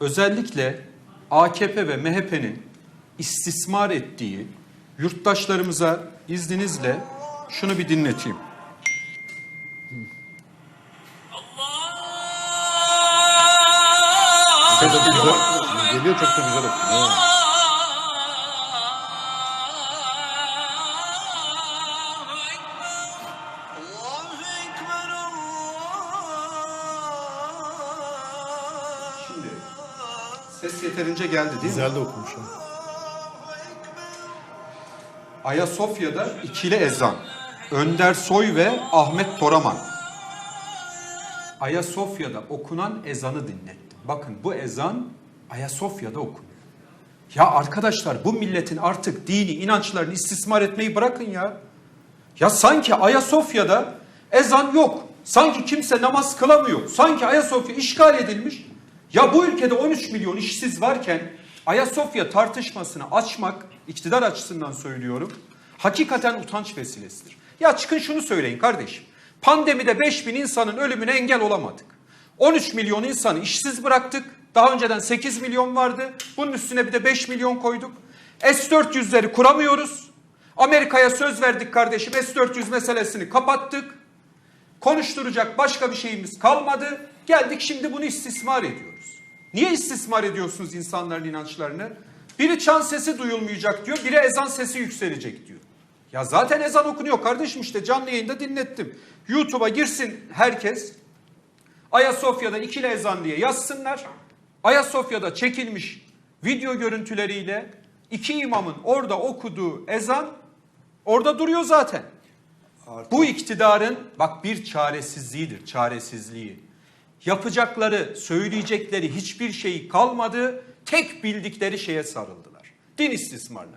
özellikle AKP ve MHP'nin istismar ettiği yurttaşlarımıza izninizle şunu bir dinleteyim. Geliyor çok da güzel okuyor. Ses yeterince geldi değil mi? Güzel de okumuş. ha. Ayasofya'da ikili ezan. Önder Soy ve Ahmet Toraman. Ayasofya'da okunan ezanı dinlettim. Bakın bu ezan Ayasofya'da okunuyor. Ya arkadaşlar bu milletin artık dini inançlarını istismar etmeyi bırakın ya. Ya sanki Ayasofya'da ezan yok. Sanki kimse namaz kılamıyor. Sanki Ayasofya işgal edilmiş. Ya bu ülkede 13 milyon işsiz varken Ayasofya tartışmasını açmak iktidar açısından söylüyorum. Hakikaten utanç vesilesidir. Ya çıkın şunu söyleyin kardeşim. Pandemide 5 bin insanın ölümüne engel olamadık. 13 milyon insanı işsiz bıraktık. Daha önceden 8 milyon vardı. Bunun üstüne bir de 5 milyon koyduk. S-400'leri kuramıyoruz. Amerika'ya söz verdik kardeşim. S-400 meselesini kapattık. Konuşturacak başka bir şeyimiz kalmadı. Geldik şimdi bunu istismar ediyoruz. Niye istismar ediyorsunuz insanların inançlarını? Biri çan sesi duyulmayacak diyor, biri ezan sesi yükselecek diyor. Ya zaten ezan okunuyor kardeşim işte canlı yayında dinlettim. YouTube'a girsin herkes. Ayasofya'da ikili ezan diye yazsınlar. Ayasofya'da çekilmiş video görüntüleriyle iki imamın orada okuduğu ezan orada duruyor zaten. Bu iktidarın bak bir çaresizliğidir, çaresizliği. Yapacakları, söyleyecekleri hiçbir şey kalmadı. Tek bildikleri şeye sarıldılar. Din istismarına.